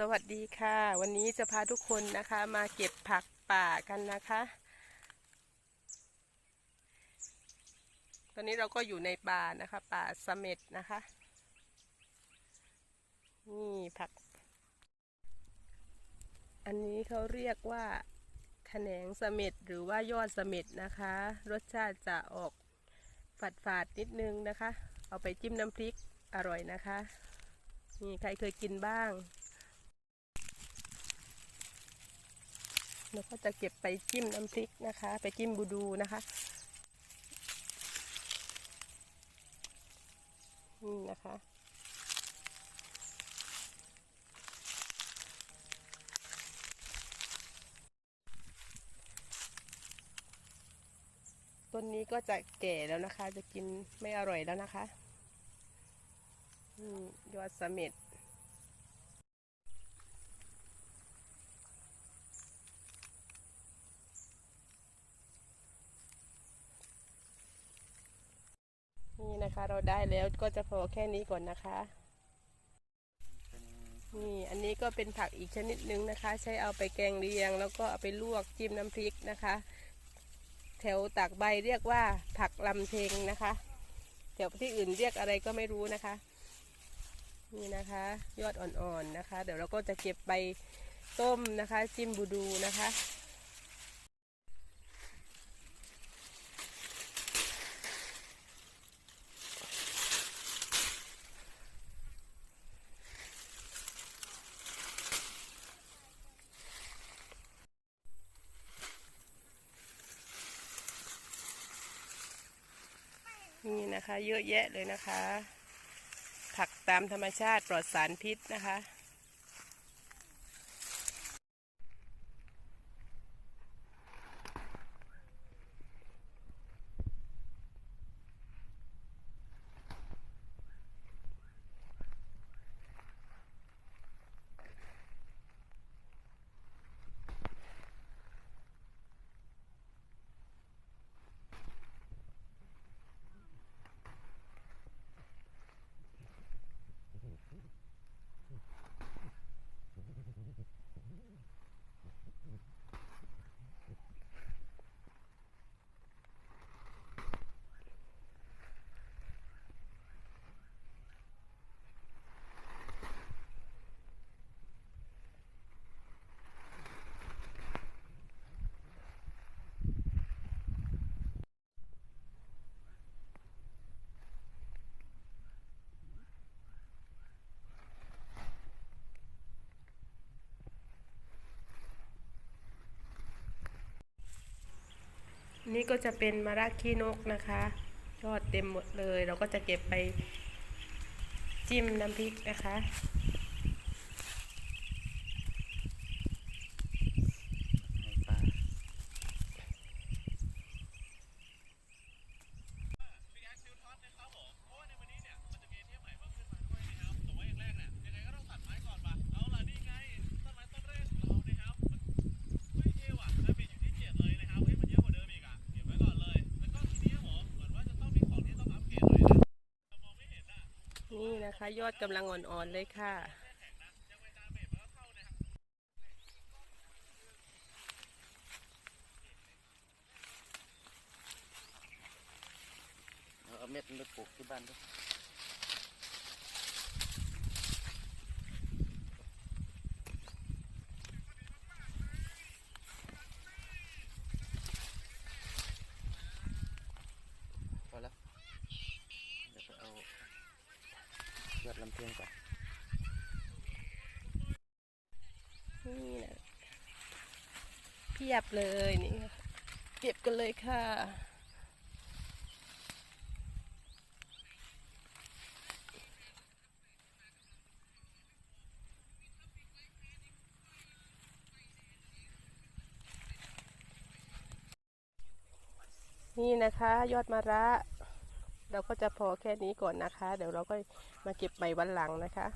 สวัสดีค่ะ วันนี้จะพาทุกคนนะคะมาเก็บผักป่ากันนะคะ ตอนนี้เราก็อยู่ในป่านะคะ ป่าเสม็ดนะคะ นี่ผัก อันนี้เขาเรียกว่าแขนงเสม็ดหรือว่ายอดเสม็ดนะคะ รสชาติจะออกฝาดๆนิดนึงนะคะ เอาไปจิ้มน้ำพริกอร่อยนะคะ นี่ใครเคยกินบ้าง แล้วก็จะเก็บไปจิ้มน้ำพริกนะคะ ไปจิ้มบูดูนะคะนี่นะคะต้นนี้ก็จะแก่แล้วนะคะ จะกินไม่อร่อยแล้วนะคะอยอดเสเม็ด นะคะ เราได้แล้วก็จะพอแค่นี้ก่อนนะคะนี่อันนี้ก็เป็นผักอีกชนิดหนึ่งนะคะ ใช้เอาไปแกงเลียง แล้วก็เอาไปลวกจิ้มน้ำพริกนะคะ แถวตากใบเรียกว่าผักลำเชงนะคะแถวที่อื่นเรียกอะไรก็ไม่รู้นะคะ นี่นะคะ ยอดอ่อนๆนะคะ เดี๋ยวเราก็จะเก็บไปต้มนะคะ จิ้มบูดูนะคะ นี่นะคะ เยอะแยะเลยนะคะ ผักตามธรรมชาติปลอดสารพิษนะคะ นี้ก็จะเป็นมะระขี้นกนะคะยอดเต็มหมดเลย เราก็จะเก็บไปจิ้มน้ำพริกนะคะ นะคะ ยอดกำลังอ่อนๆเลยค่ะ เอาเอาเม็ดมันไปปลูกที่บ้านด้วยพอแล้วเดี๋ยวไปเอา ยอดลำเพียงก่อนนี่นะเพียบเลยนี่เก็บกันเลยค่ะนี่นะคะ ยอดมะระ เราก็จะพอแค่นี้ก่อนนะคะ เดี๋ยวเราก็มาเก็บใหม่วันหลังนะคะ